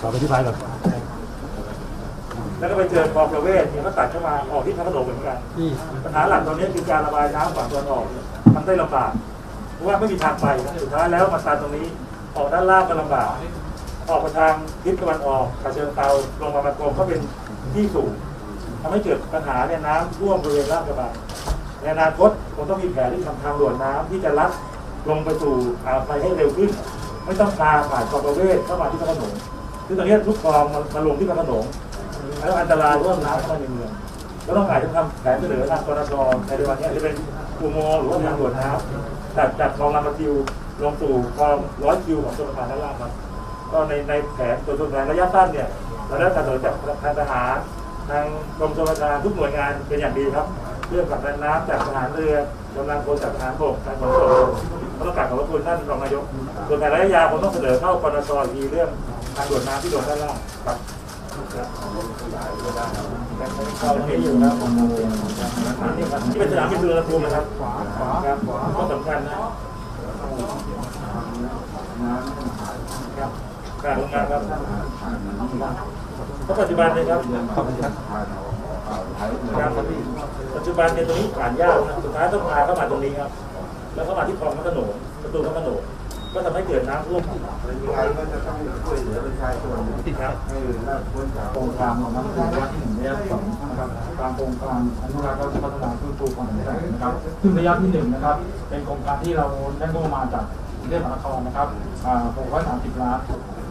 ขอไปที่ท้ายก่อนแล้วก็ไปเจอคลองประเวศเนี่ยก็ตัดเข้ามาออกที่พระโขนงเหมือนกันที่ปัญหาหลักตอนนี้คือการระบายน้ำฝั่งตะวันออกทำได้ลำบากเพราะว่าไม่มีทางไปนะสุดท้ายแล้วมาตันตรงนี้ออกด้านล่างก็ลำบาก ออกไปทางทิศตะวันออกกาเชิงเตาลงมาบางกรมก็เป็นที่สูงทำให้เกิดปัญหาเนี่ยน้ำท่วมบริเวณลาดกระบังในอนาคตคงต้องมีแผนที่ทำทางด่วนน้ำที่จะลัด ลงไปสู่อ่าวไทยให้เร็วขึ้น ไม่ต้องพาผ่านคลองประเวศเข้ามาที่พระโขนงซึ่งตอนนี้ทุกคลองมามาลงที่พระโขนงแล้วอันตรายร่วมน้ำเข้ามาในเมืองก็ต้องอาจจะทำแผนเสนอทางกรทในเดือนนี้จะเป็นอุโมงค์หรือว่าทางด่วนน้ำจากจากคลองลำปะทิวลงสู่คลองร้อยคิวของชนประทานด้านล่างครับก็ในในแผนตัวตัวแผนระยะสั้นเนี่ยเราได้การเสนอจากทางทหารทางกรมชลประทานทุกหน่วยงานเป็นอย่างดีครับ เรื่องผลักดันน้ำจากทหารเรือกำลังพลจากทหารบกทางขนส่ง ก็ต้องกราบขอบพระคุณท่านรองนายกส่วนแผนระยะยาวผมต้องเสนอเข้ากรทอีกทีเรื่องทางด่วนน้ำที่ด่วนด้านล่างครับเราเห็นอยู่ครับนี่ครับที่เป็นสนามบินสุวรรณภูมินะครับขวาขวาครับก็สำคัญนะครับการลงงานครับเพราะปัจจุบันเนี่ยครับครับปัจจุบันเนี่ยตรงนี้ผ่านยากนะสุดท้ายต้องพาเข้ามาตรงนี้ครับ แล้วเข้ามาที่คลองพระโขนงประตูพระโขนงก็ทำให้เกิดน้ำท่วมยังไงก็จะต้องช่วยเหลือประชาชนครับให้รอดพ้นจากโครงการของมันคือระยะที่หนึ่งระยะที่สองนะครับตามโครงการอนุรักษ์และพัฒนาฟื้นฟูความเป็นไปนะครับซึ่งระยะที่หนึ่งนะครับ เป็นโครงการที่เราได้งบประมาณจากกรุงเทพมหานครนะครับอ่า630 ล้าน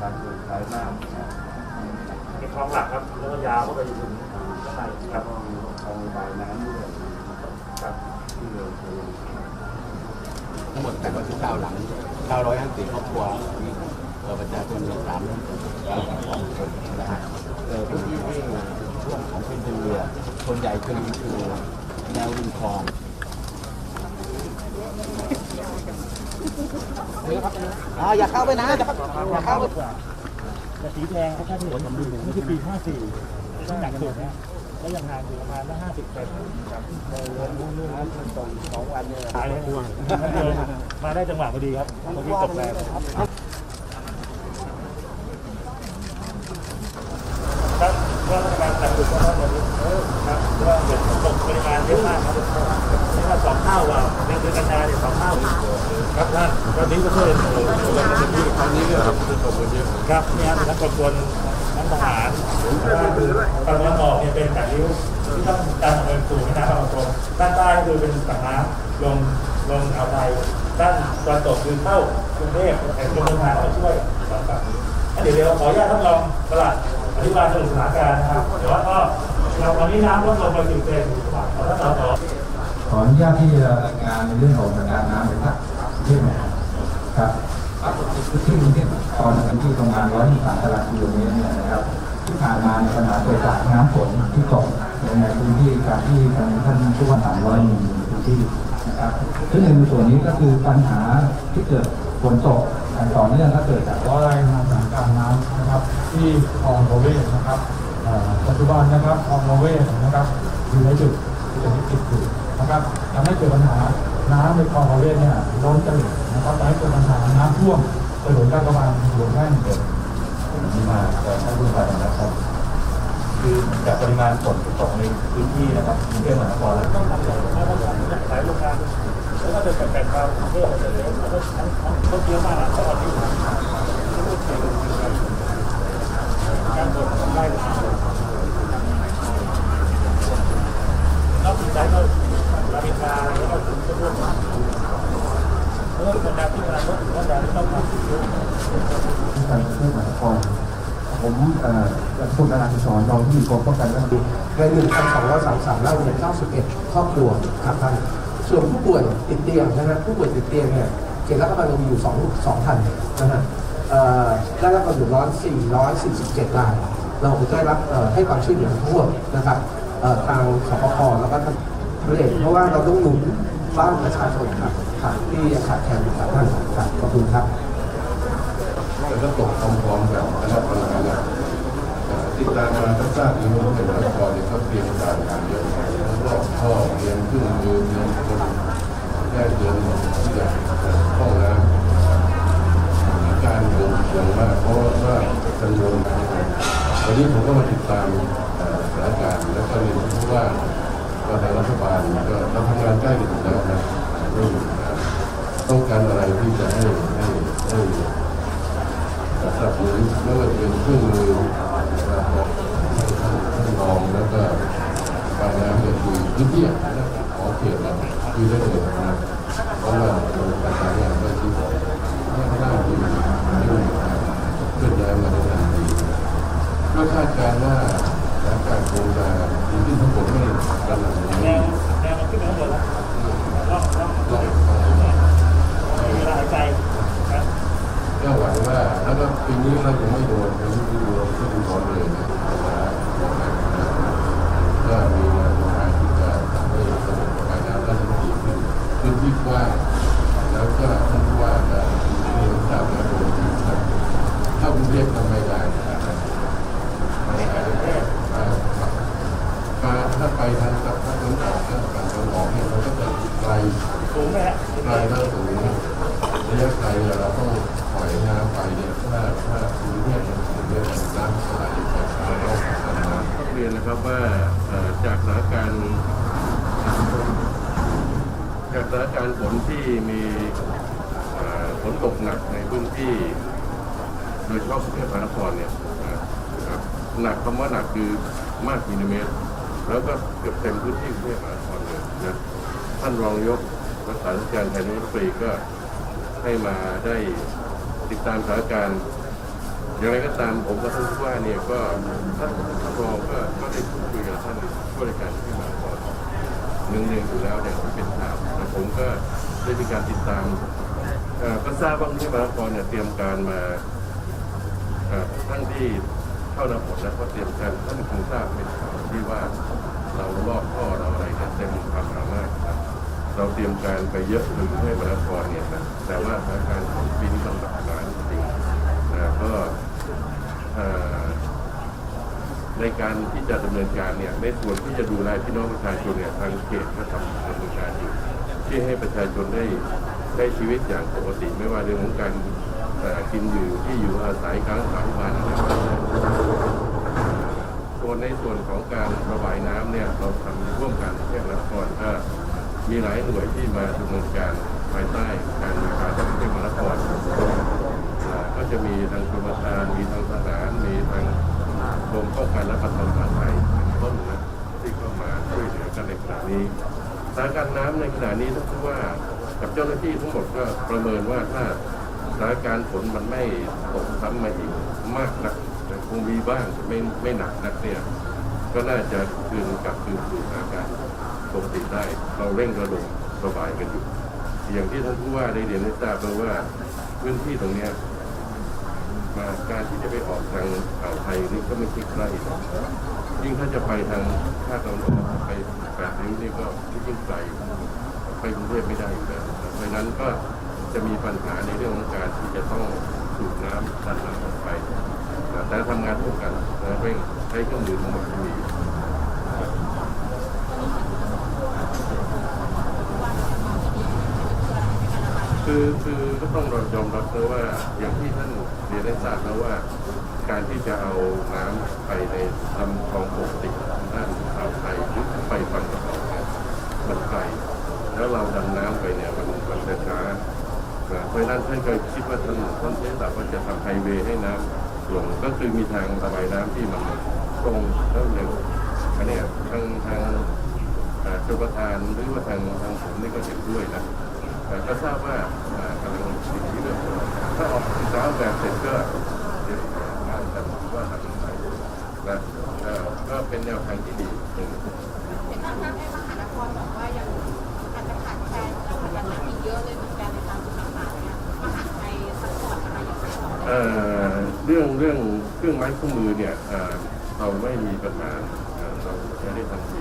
การเกิดสายน้ำเป็นคลองหลักครับแล้วก็ยาวเข้าไปถึงข้างในครับเอาระบายน้ำด้วยครับที่เราเคย ทั้งหมดแต่ว่าสิบเก้าหลังเก้าร้อยห้าสิบครอบครัวเออประชาชนสามล้านคนเก้าสองคนนะฮะเออพื้นที่ที่ช่วงของเป็นเรือส่วนใหญ่คือคือแนวริมคลองอ่าอย่าเข้าไปนะอย่าเข้าไปแต่สีแดงเขาแค่ถนนสมบูรณ์นี่คือปี54ต้องหนักสุดนะ แล้วยังห่างอยู่ประมาณละ50เซนครับเลยนู่นนู่นตรงสองวันเนี่ยหายเลยมาได้จังหวะพอดีครับพอดีตกแรงครับว่ารัฐบาลจัดจุดว่าวันนี้ครับว่าเกิดตกปริมาณเยอะมากครับนี่ว่าสองเท่าว่าในเดือนกันยาเนี่ยสองเท่าครับท่านวันนี้ก็ช่วยเหลือเหลือเต็มที่ตอนนี้ก็เป็นตกคนเยอะครับเนี่ยครับทั้งกองพ ลทั้งทหารตะวันออกเนี่ยเป็นแปดริ้วที่ต้องการเนินสู่แม่น้ำบางประกงด้านใต้ก็คือเป็นปากน้ำลงลงอ่าวไทยด้านตะวันตกคือเข้ากรุงเทพแต่กรมชลประทานมาช่วยสองฝั่งนี้เดี๋ยวเดี๋ยวขออนุญาตท่านรองประหลัดอธิบายสรุปสถานการณ์นะครับเดี๋ยวว่าก็เราตอนนี้น้ำลดลงไปถึงเซนขอท่านสอขออนุญาตที่จะรายงานในเรื่องของสถานการณ์น้ำในภาคที่ไหนครับ ที่กรุงเทพมหานครในพื้นที่ประมาณ123ตารางกิโลเมตรเนี่ยนะครับที่ผ่านมาในปัญหาเกิดจากน้ำฝนที่ตกในพื้นที่การที่ทางท่านผู้ว่า300หนึ่งพื้นที่นะครับซึ่งในส่วนนี้ก็คือปัญหาที่เกิดฝนตกต่อเนื่องก็เกิดจากขอรายงานสถานการณ์น้ำนะครับ ที่คลองปรเวศนะครับปัจจุบันนะครับคลองปรเวศนะครับอยู่ในจุดที่เป็นวิกฤตอยู่นะครับทำให้เกิดปัญหา น้ำในคลองประเวศเนี่ยล้นตลิ่งนะครับทำให้เกิดปัญหาน้ำท่วมถนนลาดกระบังหลวงแม่นเกิดที่มาจากท่านผู้ว่านะครับ คือจากปริมาณฝนที่ตกในพื้นที่นะครับกรุงเทพมหานครและต้องทำอย่างไรต้องทำสายโรงงานแล้วก็จะแบ่งๆความเพื่ออะไรเลยแล้วก็ทั้งทั้งเยอะมากนะตอนนี้พูดเสียงการบดได้นอกจากนั้นก็รามิกาแล้วก็ถึงจะร่วมเรื่องคนดังที่มาก็ถือว่าดังต้องทำเยอะ ที่การกรุงเทพมหานคร ผมเอ่อจากคุณนาราธิสอนรองที่มีกรมป้องกันและบรรเทาใน1,233เล่าเนี่ย91ครอบครัวครับท่านส่วนผู้ป่วยติดเตียงนะฮะผู้ป่วยติดเตียงเนี่ยเขตรัฐกระบังมีอยู่2 2,000นนะฮะเอ่อได้รับความเดือดร้อน447รายเราได้รับให้ความช่วยเหลือทั่วนะครับทางสปคแล้วก็ทางเรศเพราะว่าเราต้องหนุนบ้านประชาชนครับครับที่ขาดแคลนอยู่ครับท่านขอบคุณครับ แต่ก็ตกพร้อมๆกันนะครับประมาณนั้นติดตามมาทั้งทราบอยู่ว่าเป็นนครเนี่ยเขาเตรียมการงานเยอะทั้งรอบท่อเตรียมเครื่องมือเตรียมคนได้เตรียมทุกอย่างห้องน้อย่างมากเพราะว่าจำนวนน้ำวันนี้ผมก็มาติดตามสถานการณ์แล้วก็เรียนรู้ว่าก็ทางรัฐบาลก็เราทำงานใกล้กันแล้วนะต้องการอะไรที่จะให้ให้ให้ สนับสนุนไม่ว่าจะเป็นเครื่องมือนะครับให้ท่านรองแล้วก็การน้ำเนี่ยคือพื้นที่นะขอเขตเราคือได้เลยนะครับเพราะว่าเราประสานงานได้ที่ให้ได้ดีให้มีการเคลื่อนย้ายมาได้ทันทีก็คาดการณ์ว่าสถานการณ์คงจะดีขึ้นทั้งหมดไม่กำลังแนนี้วแนวมันขึ้นไปข้างบนแล้วล่องล่อง ลอง มีเวลาหายใจนะ แก็หวังว่าแล้วก็ปีนี้เราจะไม่โดนเป็นที่โดนที่โดนเลยนะก็มีแนวทางที่จะทำให้ระบบระบายน้ำได้ดีขึ้นพื้นที่กว้างแล้วก็ท่านว่าจะมีรักษาระบบที่ถ้ากรุงเทพทำไม่ได้นะครับไม่ได้าถ้าไปทางกับทางตะวันออกทางฝั่งตะวันออกเนี่ยเราก็จะไกลสูงไหมฮะไกลแล้วตรงระยะไกลเราต้อง ต้องเรียนนะครับว่าจากสถานการณ์จากสถานการณ์ฝนที่มีฝนตกหนักในพื้นที่โดยเฉพาะกรุงเทพมหานครเนี่ยหนักคำว่าหนักคือมากมิลลิเมตร แล้วก็เกือบเต็มพื้นที่กรุงเทพมหานครเลยนะท่านรองนายกรักษาราชการแทนรัฐมนตรีก็ให้มาได้ติดตามสถานการณ์ อย่างไรก็ตามผมกับท่านผู้ว่าเนี่ยก็ท่านรองก็ก็ได้พูดคุยกับท่านผู้บริการที่มาก่อนเนืองๆอยู่แล้วอย่างที่เป็นข่าวแต่ผมก็ได้มีการติดตามก็ทราบว่าที่มหานครเนี่ยเตรียมการมาเอ่อทั้งที่เข้านาฝนแล้วก็เตรียมการท่านคงทราบเป็นข่าวที่ว่าเราลอกท่อเราอะไรเนี่ยเต็มความสามารถครับเราเตรียมการไปเยอะถึงให้มหานครเนี่ยนะแต่ว่าสถานการณ์ของปีนี้ต้องหนักหนารงๆ นะก็เอ่อ ในการที่จะดำเนินการเนี่ยในส่วนที่จะดูแลพี่น้องประชาชนเนี่ยทางเขตก็ทำดำเนินการอยู่ที่ให้ประชาชนได้ได้ชีวิตอย่างปกติไม่ว่าเรื่องของการกินอยู่ที่อยู่อาศัยการรักษาพยาบาลอะไรก็ตามส่วนในส่วนของการระบายน้ำเนี่ยเราทำร่วมกันเทพนครก็มีหลายหน่วยที่มาดำเนินการภายใต้การบริการของเทพนครอ่าก็จะมีทางกรมธารมีทางทหารมีทาง กรมป้องกันและบรรเทาสาธารณภัยเป็นต้นนะที่เข้ามาช่วยเหลือกันในขณะนี้สถานการณ์น้ำในขณะนี้ถ้านผู้ว่ากับเจ้าหน้าที่ทั้งหมดก็ประเมินว่าถ้าสถานการณ์ฝนมันไม่ตกซ้ำมาอีกมากนักแต่คงมีบ้างไม่ไม่หนักนักเนี่ยก็น่าจะคืนกลับคืนสู่สถานการณ์ปกติได้ เราเร่งระดมระบายกันอยู่ อย่างที่ท่านผู้ว่าได้เรียนให้ทราบแล้วว่าพื้นที่ตรงนี้ มาการที่จะไปออกทางอ่าวไทยนี่ก็ไม่ใช่ใกล้นะยิ่งถ้าจะไปทางภาคตะวันออกไปแปดริ้วนี่ก็ยิ่งไกลไปกรุงเทพไม่ได้อยู่แล้วเพราะนั้นก็จะมีปัญหาในเรื่องของการที่จะต้องสูบน้ำดันน้ำออกไปแต่ทำงานร่วมกันนะเร่งใช้เครื่องมือทั้งหมดที่มี คือคือก็ต้องยอมรับนะว่าอย่างที่ท่านเรียนได้ทราบแล้วว่า การที่จะเอาน้ำไปในลำคลองปกติด้านอ่าวไทยหรือไปฝั่งตะวันออกเนี่ยมันไกลแล้วเราดำน้ำไปเนี่ยมันมันจะช้านะเพราะฉะนั้นท่านก็คิดว่าท่านท่านใช้หลักว่าจะทำไฮเวย์ให้น้ำลงก็คือมีทางระบายน้ำที่มันตรงแล้วเร็วอันเนี้ยทางทางอ่าชลประทานหรือว่าทางทางผมนี่ก็เห็นด้วยนะ แต่ก็ทราบว่าอ่ากำลังสิ่งที่เรื่องถ้าออกศึกษาแบบเสร็จก็เดี๋ยวงานกันว่าทำยังไงนะก็เป็นแนวทางที่ดีหนึ่งเห็นท่านท่านในมหานครบอกว่ายังอาจจะขาดแคลนเรื่องของยังอีกเยอะเลยเหมือนกันในตามจุดต่างๆเนี่ยมหาไทยซัพพอร์ตอะไรอย่างเงี้ยเอ่อเรื่องเรื่องเครื่องไม้เครื่องมือเนี่ยเราไม่มีปัญหาเราใช้ได้ทันที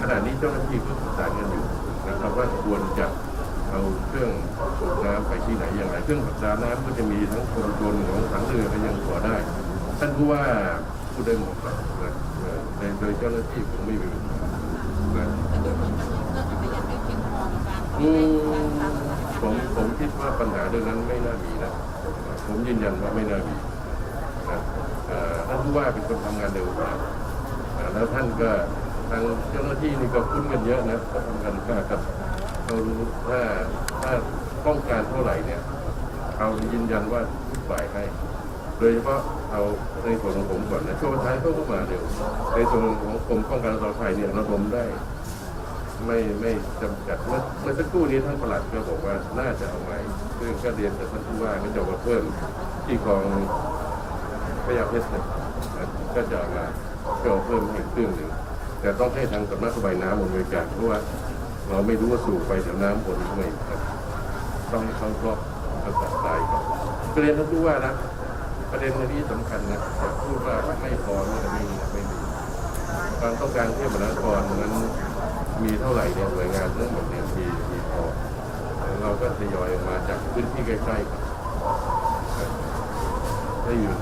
ขณะนี้เจ้าหน้าที่ก็ประสานกันอยู่ นะครับว่าควรจะเอาเครื่องสูบน้ำไปที่ไหนอย่างไร เครื่องผลักดันน้ำก็จะมีทั้งคนกลของถังเรือก็ยังพอได้ ท่านผู้ว่าพูดได้หมดครับนะเอ่อโดยเจ้าหน้าที่ผมไม่มีปัญหานะแต่เดี๋ยวมันเรื่องจะผมผมคิดว่าปัญหาเรื่องนั้นไม่น่ามีนะ ผมยืนยันว่าไม่น่ามีนะท่านผู้ว่าเป็นคนทำงานเร็วมากแล้วท่านก็ ทางเจ้าหน้าที่นี่ก็คุ้นกันเยอะนะเขาทำกันมากครับเขารู้ถ้าถ้าต้องการเท่าไหร่เนี่ยเขายืนยันว่าทุกฝ่ายให้ โดยเฉพาะเอาในส่วนของผมก่อนนะช่วงท้ายเขาก็มาเร็วในส่วนของกรมป้องกันและปลอดภัยเนี่ยระดมได้ ไม่ไม่จำกัดเมื่อเมื่อสักครู่นี้ท่านประหลัดก็บอกว่าน่าจะเอาไว้ซึ่งก็เรียนกับท่านผู้ว่าก็จะมาเพิ่มที่กองพยาเพชรเนี่ยนะก็จะเอามาก็เอาเพิ่มอีกเครื่องหนึ่ง แต่ต้องให้ทางสำนักระบายน้ำบริการเพราะว่าเราไม่รู้ว่าสูบไปแถวน้ำบนทำไมครับต้องให้เขารอบกระสอบทรายก่อนก็เรียนท่านผู้ว่านะประเด็นนี้สำคัญนะอย่าพูดว่าไม่พอไม่มีไม่มีความต้องการเทพมหานครนั้นมีเท่าไหร่เนี่ยหน่วยงานทั้งหมดเนี่ยมีมีพอเราก็ทยอยมาจากพื้นที่ใกล้ๆครับให้อยู่